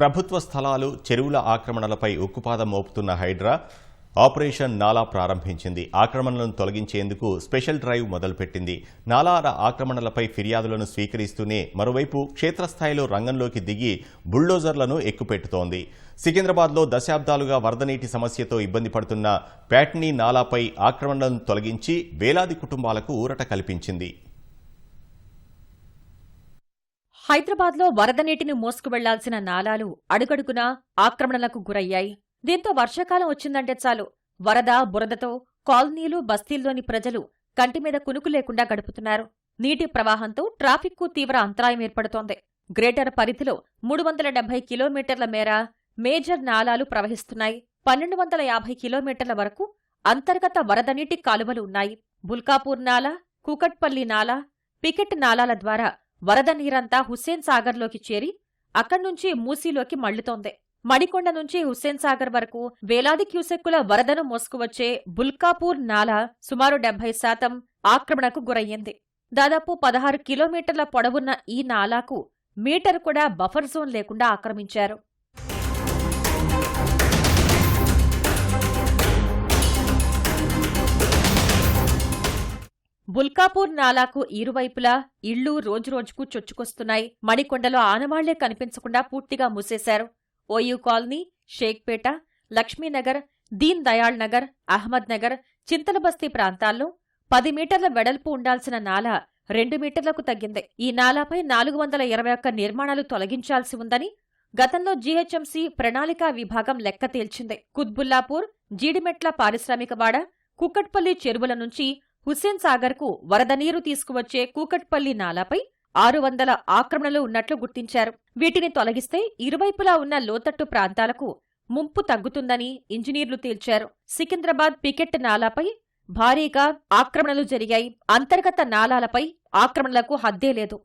ప్రభుత్వ స్థలాలు చెరువుల ఆక్రమణలపై ఉక్కుపాదం మోపుతున్న హైడ్రా ఆపరేషన్ నాలా ప్రారంభించింది. ఆక్రమణలను తొలగించేందుకు స్పెషల్ డ్రైవ్ మొదలుపెట్టింది. నాలాల ఆక్రమణలపై ఫిర్యాదులను స్వీకరిస్తూనే మరోవైపు క్షేత్రస్థాయిలో రంగంలోకి దిగి బుల్డోజర్లను ఎక్కుపెట్టుతోంది. సికింద్రాబాద్లో దశాబ్దాలుగా వరద నీటి సమస్యతో ఇబ్బంది పడుతున్న ప్యాట్నీ నాలాపై ఆక్రమణలను తొలగించి వేలాది కుటుంబాలకు ఊరట కల్పించింది. హైదరాబాద్లో వరద నీటిని మోసుకువెళ్ళాల్సిన నాలాలు అడుగడుగునా ఆక్రమణలకు గురయ్యాయి. దీంతో వర్షాకాలం వచ్చిందంటే చాలు. వరద బురదతో కాలనీలు బస్తీల్లోని ప్రజలు కంటిమీద కునుకు లేకుండా గడుపుతున్నారు. నీటి ప్రవాహంతో ట్రాఫిక్కు తీవ్ర అంతరాయం ఏర్పడుతోంది. గ్రేటర్ పరిధిలో మూడు వందల డెబ్బై కిలోమీటర్ల మేర మేజర్ నాలాలు ప్రవహిస్తున్నాయి. పన్నెండు వందల యాభై కిలోమీటర్ల వరకు అంతర్గత వరద నీటి కాలువలు ఉన్నాయి. బుల్కాపూర్ నాలా కూకట్పల్లి నాలా పికెట్ నాలాల ద్వారా వరద నీరంతా హుస్సేన్ సాగర్లోకి చేరి అక్కడ్నుంచి మూసీలోకి మళ్ళుతోంది మడికొండ నుంచి హుస్సేన్ సాగర్ వరకు వేలాది క్యూసెక్కుల వరదను మోసుకువచ్చే బుల్కాపూర్ నాలా సుమారు డెబ్బై శాతం ఆక్రమణకు గురయ్యింది. దాదాపు పదహారు కిలోమీటర్ల పొడవున్న ఈ నాలాకు మీటర్ కూడా బఫర్ జోన్ లేకుండా ఆక్రమించారు. బుల్కాపూర్ నాలాకు ఇరువైపులా ఇళ్ళు రోజురోజుకు చొచ్చుకొస్తున్నాయి. మణికొండలో ఆనవాళ్ళే కనిపించకుండా పూర్తిగా మూసేశారు. ఓయూ కాలనీ షేక్పేట లక్ష్మీనగర్ దీన్ దయాళ్ నగర్ అహ్మద్ నగర్ చింతలబస్తీ ప్రాంతాల్లో పది మీటర్ల వెడల్పు ఉండాల్సిన నాలా రెండు మీటర్లకు తగ్గింది. ఈ నాలాపై నాలుగు వందల ఇరవై ఒక్క నిర్మాణాలు తొలగించాల్సి ఉందని గతంలో జీహెచ్ఎంసీ ప్రణాళికా విభాగం లెక్క తేల్చింది. కుత్బుల్లాపూర్ జీడిమెట్ల పారిశ్రామికవాడ కుక్కట్పల్లి చెరువుల నుంచి హుస్సేన్ సాగర్కు వరద నీరు తీసుకువచ్చే కూకట్పల్లి నాలాపై ఆరు వందల ఆక్రమణలు ఉన్నట్లు గుర్తించారు. వీటిని తొలగిస్తే ఇరువైపులా ఉన్న లోతట్టు ప్రాంతాలకు ముంపు తగ్గుతుందని ఇంజనీర్లు తేల్చారు. సికింద్రాబాద్ పికెట్ నాలాపై భారీగా ఆక్రమణలు జరిగాయి. అంతర్గత నాలాలపై ఆక్రమణలకు హద్దే లేదు.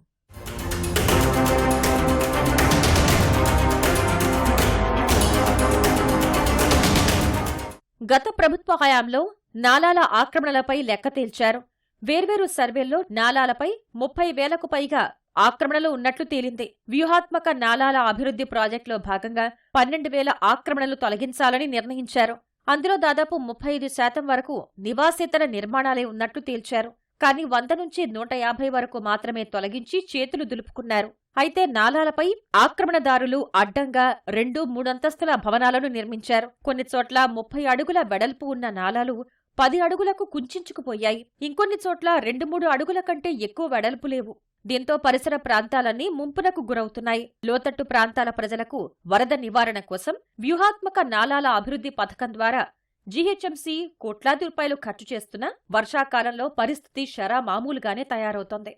గత ప్రభుత్వ హయాంలో నాలాల ఆక్రమణలపై లెక్క తేల్చారు. వేర్వేరు సర్వేల్లో నాలాలపై ముప్పై వేలకు పైగా ఆక్రమణలు ఉన్నట్లు తేలింది. వ్యూహాత్మక నాలాల అభివృద్ధి ప్రాజెక్టులో భాగంగా పన్నెండు వేల ఆక్రమణలు తొలగించాలని నిర్ణయించారు. అందులో దాదాపు ముప్పై ఐదు శాతం వరకు నివాసేతర నిర్మాణాలే ఉన్నట్లు తేల్చారు. కానీ వంద నుంచి నూట యాభై వరకు మాత్రమే తొలగించి చేతులు దులుపుకున్నారు. అయితే నాలాలపై ఆక్రమణదారులు అడ్డంగా రెండు మూడంతస్తుల భవనాలను నిర్మించారు. కొన్ని చోట్ల ముప్పై అడుగుల వెడల్పు ఉన్న నాలాలు పది అడుగులకు కుంచుకుపోయాయి. ఇంకొన్ని చోట్ల రెండు మూడు అడుగుల కంటే ఎక్కువ వెడల్పు లేవు. దీంతో పరిసర ప్రాంతాలన్నీ ముంపునకు గురవుతున్నాయి. లోతట్టు ప్రాంతాల ప్రజలకు వరద నివారణ కోసం వ్యూహాత్మక నాలాల అభివృద్ధి పథకం ద్వారా జీహెచ్ఎంసీ కోట్లాది రూపాయలు ఖర్చు చేస్తున్నా వర్షాకాలంలో పరిస్థితి షరా మామూలుగానే తయారవుతోంది.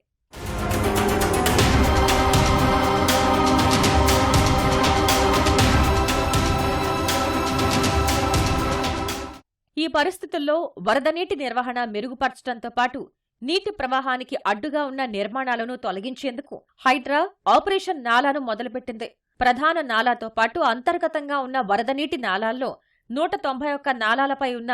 ఈ పరిస్థితుల్లో వరద నీటి నిర్వహణ మెరుగుపరచడంతో పాటు నీటి ప్రవాహానికి అడ్డుగా ఉన్న నిర్మాణాలను తొలగించేందుకు హైడ్రా ఆపరేషన్ నాలాను మొదలుపెట్టింది. ప్రధాన నాలాతో పాటు అంతర్గతంగా ఉన్న వరద నీటి నాలాల్లో నూట తొంభై ఒక్క నాలాలపై ఉన్న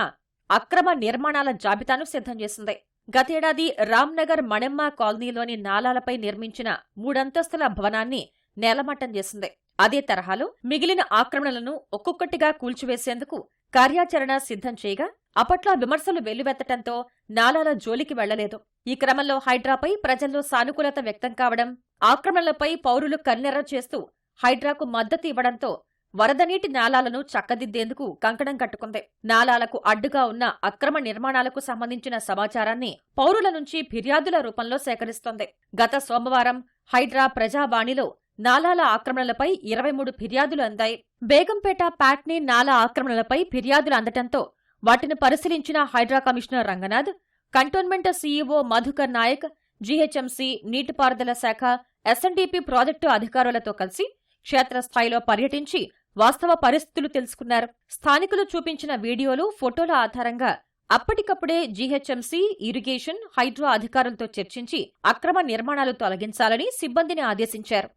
అక్రమ నిర్మాణాల జాబితాను సిద్ధం చేసింది. గతేడాది రామ్నగర్ మణెమ్మ కాలనీలోని నాలాలపై నిర్మించిన మూడంతస్తుల భవనాన్ని నేలమట్టం చేసింది. అదే తరహాలో మిగిలిన ఆక్రమణలను ఒక్కొక్కటిగా కూల్చివేసేందుకు కార్యాచరణ సిద్ధం చేయగా అప్పట్లో విమర్శలు వెల్లువెత్తటంతో నాలాల జోలికి వెళ్ళలేదు ఈ క్రమంలో హైడ్రాపై ప్రజల్లో సానుకూలత వ్యక్తం కావడం ఆక్రమణలపై పౌరులు కన్నెర్ర చేస్తూ హైడ్రాకు మద్దతు ఇవ్వడంతో వరద నీటి నాలాలను చక్కదిద్దేందుకు కంకణం కట్టుకుంది. నాలాలకు అడ్డుగా ఉన్న అక్రమ నిర్మాణాలకు సంబంధించిన సమాచారాన్ని పౌరుల నుంచి ఫిర్యాదుల రూపంలో సేకరిస్తోంది. గత సోమవారం హైడ్రా ప్రజావాణిలో నాలాల ఆక్రమణలపై ఇరవై మూడు ఫిర్యాదులు అందాయి. బేగంపేట ప్యాట్నీ నాలా ఆక్రమణలపై ఫిర్యాదులు అందటంతో వాటిని పరిశీలించిన Hydraa commissioner Ranganath cantonment CEO Madhukar Naik GHMC నీటిపారుదల శాఖ ఎస్ఎన్డీపీ ప్రాజెక్టు అధికారులతో కలిసి క్షేత్రస్థాయిలో పర్యటించి వాస్తవ పరిస్థితులు తెలుసుకున్నారు. స్థానికులు చూపించిన వీడియోలు ఫోటోల ఆధారంగా అప్పటికప్పుడే జీహెచ్ఎంసీ ఇరిగేషన్ హైడ్రో అధికారులతో చర్చించి అక్రమ నిర్మాణాలు తొలగించాలని సిబ్బందిని ఆదేశించారు.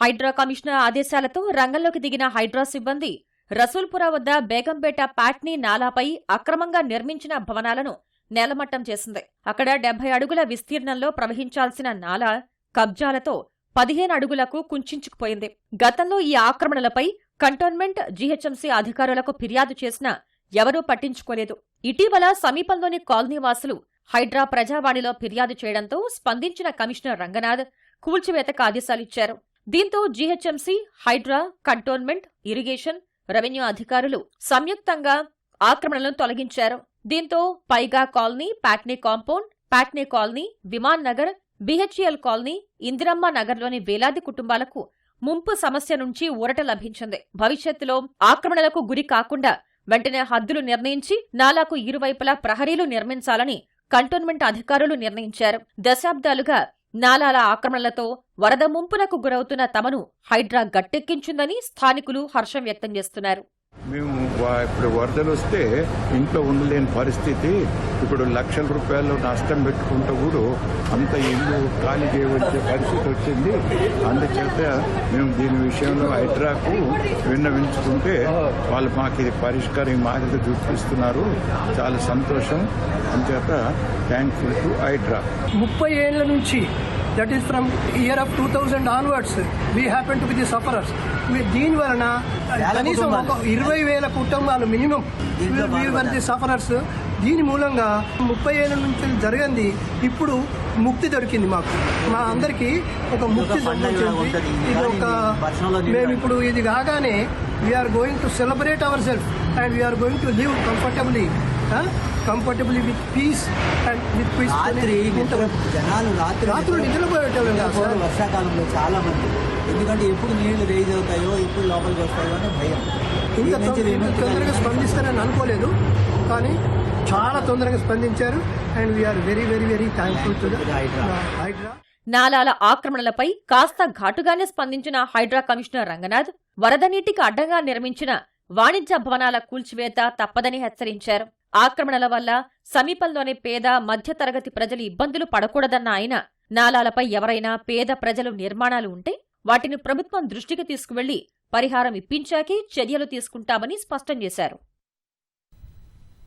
హైడ్రా కమిషనర్ ఆదేశాలతో రంగంలోకి దిగిన హైడ్రా సిబ్బంది రసూల్పురా వద్ద బేగంపేట పాట్నీ నాలాపై అక్రమంగా నిర్మించిన భవనాలను నేలమట్టం చేసింది. అక్కడ డెబ్బై అడుగుల విస్తీర్ణంలో ప్రవహించాల్సిన నాలా కబ్జాలతో పదిహేను అడుగులకు కుంచుకుపోయింది. గతంలో ఈ ఆక్రమణలపై కంటోన్మెంట్ జీహెచ్ఎంసీ అధికారులకు ఫిర్యాదు చేసినా ఎవరూ పట్టించుకోలేదు. ఇటీవల సమీపంలోని కాలనీవాసులు హైడ్రా ప్రజావాణిలో ఫిర్యాదు చేయడంతో స్పందించిన కమిషనర్ రంగనాథ్ కూల్చివేతకు ఆదేశాలిచ్చారు దీంతో GHMC Hydraa cantonment irrigation revenue అధికారులు సంయుక్తంగా ఆక్రమణలను తొలగించారు. దీంతో Paigah colony Patny compound Patny colony Viman Nagar BHEL colony Indiramma నగర్లోని వేలాది కుటుంబాలకు ముంపు సమస్య నుంచి ఊరట లభించింది. భవిష్యత్తులో ఆక్రమణలకు గురి కాకుండా వెంటనే హద్దులు నిర్ణయించి నాలాకు ఇరువైపులా ప్రహరీలు నిర్మించాలని కంటోన్మెంట్ అధికారులు నిర్ణయించారు. దశాబ్దాలుగా నాలాల ఆక్రమణలతో వరద ముంపునకు గురవుతున్న తమను హైడ్రా గట్టెక్కించిందని స్థానికులు హర్షం వ్యక్తం చేస్తున్నారు. మేము ఇప్పుడు వరదలు వస్తే ఇంట్లో ఉండలేని పరిస్థితి. ఇప్పుడు లక్షల రూపాయలు నష్టం పెట్టుకుంటూ కూడా అంత ఇల్లు ఖాళీ చేయవలసే పరిస్థితి వచ్చింది. అందుచేత మేము దీని విషయంలో హైడ్రాకు విన్నవించుకుంటే వాళ్ళు మాకు ఇది పరిష్కారం మార్గం చూపిస్తున్నారు. చాలా సంతోషం. అందుచేత థ్యాంక్ఫుల్ టు హైడ్రా ముప్పై ఏళ్ళ నుంచి that is from year of two thousand onwards we happen to be the sufferers దీని వలన కనీసం ఒక ఇరవై వేల కుటుంబాలు మినిమం వర్ ది సఫరర్స్ దీని మూలంగా ముప్పై ఏళ్ళ నుంచి జరిగింది. ఇప్పుడు ముక్తి దొరికింది మాకు. మా అందరికి ఒక ముక్తి సంబంధించింది ఇది ఒక మేము ఇప్పుడు ఇది కాగానే we're going to celebrate our self and we're going to live comfortably comfortably with peace and with peace రాత్రి జనాలు రాత్రి రాత్రులు నిద్రపోయేటోళ్ళు కాదు సార్. వర్షాకాలంలో చాలా మంది. ఎందుకంటే ఎప్పుడు నీళ్ళు రేజ్ అవుతాయో ఎప్పుడు లోపలికి వస్తాయో అని భయం. ఇంత తొందరగా స్పందిస్తారని అనుకోలేదు. కానీ చాలా తొందరగా స్పందించారు. And we're very very very thankful to. Hydraa. నాలాల ఆక్రమణలపై కాస్త ఘాటుగానే స్పందించిన హైడ్రా కమిషనర్ రంగనాథ్ వరద నీటికి అడ్డంగా నిర్మించిన వాణిజ్య భవనాల కూల్చివేత తప్పదని హెచ్చరించారు. ఆక్రమణల వల్ల సమీపంలోని పేద మధ్యతరగతి ప్రజలు ఇబ్బందులు పడకూడదన్న ఆయన నాలాలపై ఎవరైనా పేద ప్రజలు నిర్మాణాలు ఉంటే వాటిని ప్రభుత్వం దృష్టికి తీసుకువెళ్ళి పరిహారం ఇప్పించాకే చర్యలు తీసుకుంటామని స్పష్టం చేశారు.